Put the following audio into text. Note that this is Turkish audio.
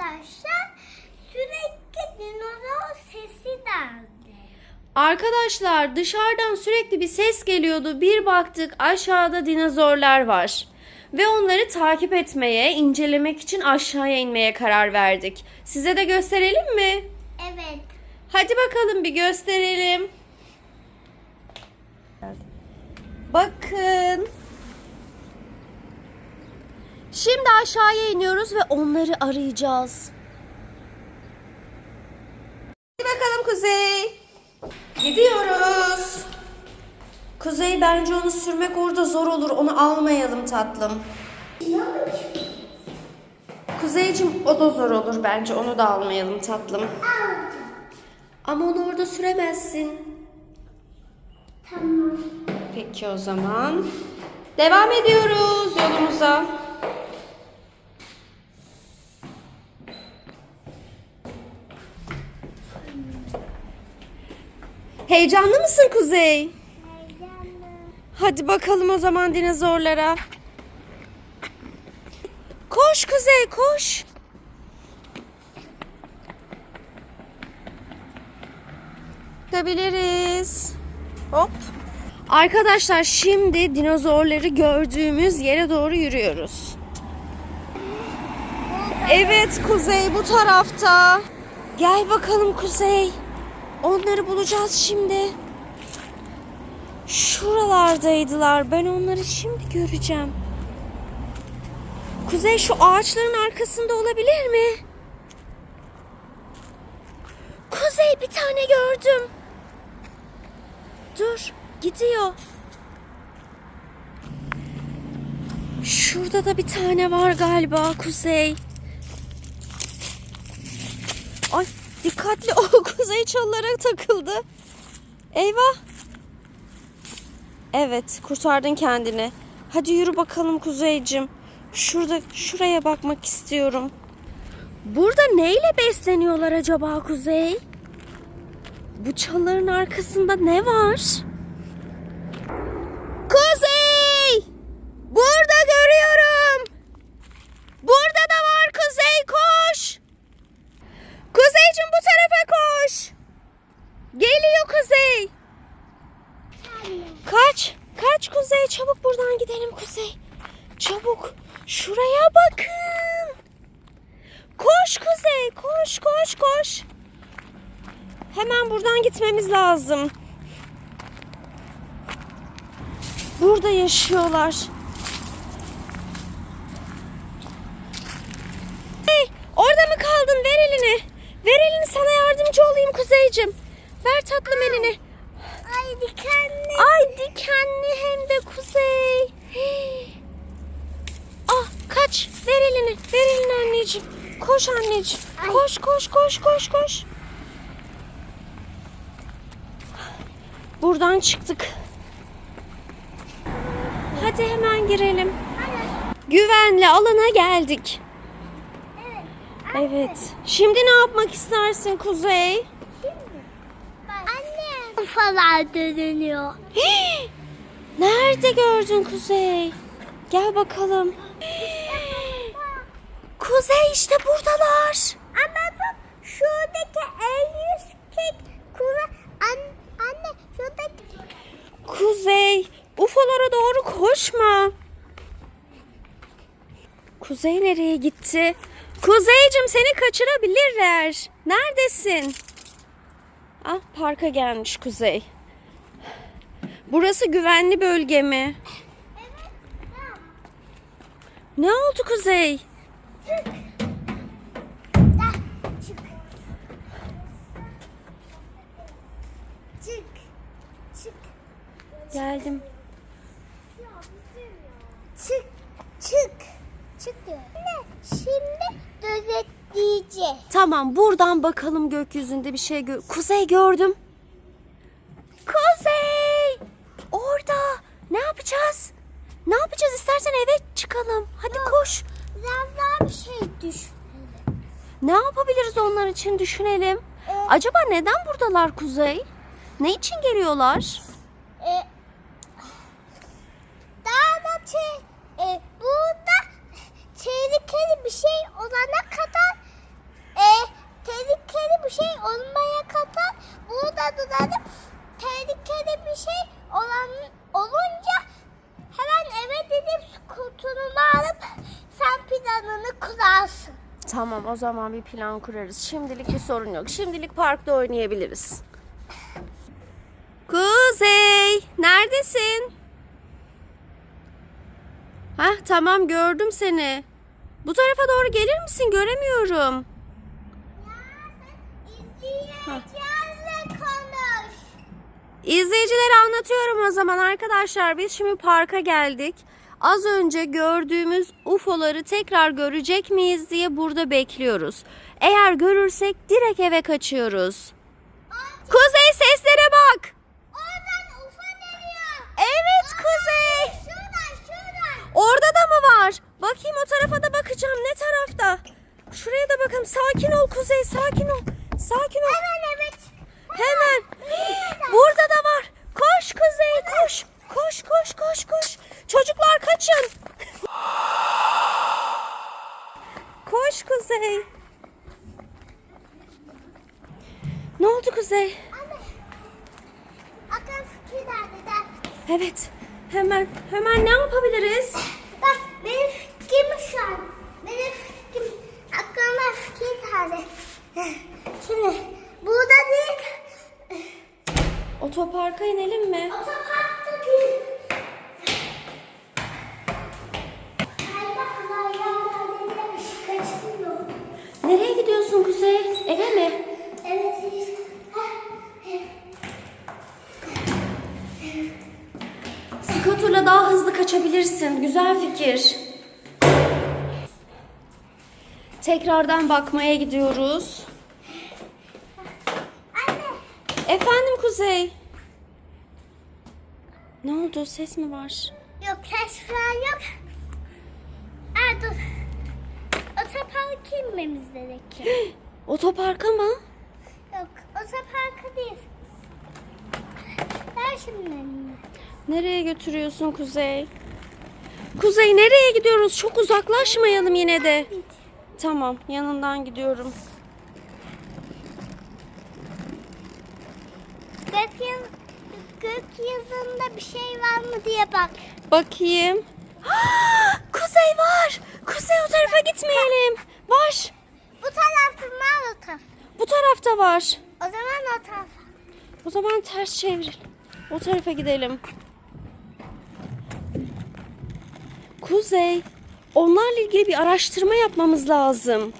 arkadaşlar sürekli dinozor sesi geldi. Arkadaşlar dışarıdan sürekli bir ses geliyordu. Bir baktık aşağıda dinozorlar var. Ve onları takip etmeye, incelemek için aşağıya inmeye karar verdik. Size de gösterelim mi? Evet. Hadi bakalım bir gösterelim. Bakın. Şimdi aşağıya iniyoruz ve onları arayacağız. Hadi bakalım Kuzey. Gidiyoruz. Kuzey bence onu sürmek orada zor olur. Onu almayalım tatlım. Kuzeycim o da zor olur bence. Onu da almayalım tatlım. Ama onu orada süremezsin. Tamam. Peki o zaman. Devam ediyoruz yolumuza. Heyecanlı mısın Kuzey? Heyecanlı. Hadi bakalım o zaman dinozorlara. Koş Kuzey koş. Gidebiliriz. Hop. Arkadaşlar şimdi dinozorları gördüğümüz yere doğru yürüyoruz. Evet Kuzey bu tarafta. Gel bakalım Kuzey. Onları bulacağız şimdi. Şuralardaydılar. Ben onları şimdi göreceğim. Kuzey şu ağaçların arkasında olabilir mi? Kuzey bir tane gördüm. Dur, gidiyor. Şurada da bir tane var galiba Kuzey. Ay dikkatli ol Kuzey çalılara takıldı. Eyvah. Evet, kurtardın kendini. Hadi yürü bakalım Kuzeycim. Şurada şuraya bakmak istiyorum. Burada neyle besleniyorlar acaba Kuzey? Bu çalıların arkasında ne var? Kuzey! Burada görüyorum. Burada da var Kuzey koş. Kuzeycim bu tarafa koş. Geliyor Kuzey. Kaç. Kaç Kuzey. Çabuk buradan gidelim Kuzey. Çabuk. Şuraya bakın. Koş Kuzey. Koş koş koş. Hemen buradan gitmemiz lazım. Burada yaşıyorlar. Hey, orada mı kaldın? Ver elini. Ver elini sana yardımcı olayım Kuzeycim. Ver tatlım elini. Ay dikenli. Ay dikenli hem de kuzey. Hii. Ah kaç. Ver elini. Ver elini anneciğim. Koş anneciğim. Ay. Koş koş koş koş koş. Buradan çıktık. Hadi hemen girelim. Güvenli alana geldik. Evet. Evet. Şimdi ne yapmak istersin Kuzey? Anne. Ufalar dönüyor. Nerede gördün Kuzey? Gel bakalım. Kuzey işte buradalar. Ama bak şuradaki en yüz kek kura. An, anne şuradaki. Kuzey, UFO'lara doğru koşma. Kuzey nereye gitti? Kuzeycim seni kaçırabilirler. Neredesin? Ah parka gelmiş Kuzey. Burası güvenli bölge mi? Ne oldu Kuzey? Çık. Çık. Çık. Çık. Çık. Çık. Anne şimdi gözetleyeceğiz. Tamam buradan bakalım gökyüzünde bir şey gör. Kuzey gördüm. Kuzey! Orada. Ne yapacağız? Ne yapacağız? İstersen eve çıkalım. Hadi Yok. koş. Biraz bir şey düşünelim. Ne yapabiliriz onlar için düşünelim. Ee, Acaba neden buradalar Kuzey? Ne için geliyorlar? E, daha da şey, e, burada tehlikeli bir şey olana kadar e, tehlikeli bir şey olmaya kadar burada duranıp tehlikeli bir şey olunca hemen eve dedim skuturumu alıp sen planını kurarsın. Tamam o zaman bir plan kurarız. Şimdilik bir sorun yok. Şimdilik parkta oynayabiliriz. Kuzey neredesin? Hah tamam gördüm seni. Bu tarafa doğru gelir misin? Göremiyorum. Ya, ben izleyeceğim. Hah. İzleyicilere anlatıyorum o zaman arkadaşlar. Biz şimdi parka geldik. Az önce gördüğümüz UFO'ları tekrar görecek miyiz diye burada bekliyoruz. Eğer görürsek direkt eve kaçıyoruz. Kuzey seslere bak. Oradan ufa geliyor. Evet Kuzey. Şuradan şuradan. Orada da mı var? Bakayım o tarafa da bakacağım. Ne tarafta? Şuraya da bakalım. Sakin ol Kuzey. Sakin ol. Sakin ol. Hemen. Burada da var. Koş Kuzey koş. Koş koş koş koş. Çocuklar kaçın. Koş Kuzey. Oldu Kuzey? Evet. Hemen hemen ne yapabiliriz? Bak benim fikrim şu an. Benim fikrim. Aklıma fikir geldi. Şimdi burada değil. Otoparka inelim mi? Otoparkta değil. Kayda kadar yerlerde demiş kaçmıyor. Nereye gidiyorsun Kuzey? Eve mi? Evet. evet. Heh, evet. Skoturla daha hızlı kaçabilirsin. Güzel fikir. Tekrardan bakmaya gidiyoruz. Anne. Efendim Kuzey. Ne oldu? Ses mi var? Yok ses falan yok. Aa dur. Otoparka inmemiz gerekiyor. Otoparka mı? yok otoparka değil. Ver şimdi. Nereye götürüyorsun Kuzey? Kuzey nereye gidiyoruz? Çok uzaklaşmayalım yine de. Tamam, yanından gidiyorum. Gökyüzü, gökyüzünde bir şey var mı diye bak. Bakayım. Kuzey var. Kuzey o tarafa gitmeyelim. Var. Bu tarafta mı o taraf? Bu tarafta var. O zaman o taraf. O zaman ters çevir. O tarafa gidelim. Kuzey, onlarla ilgili bir araştırma yapmamız lazım.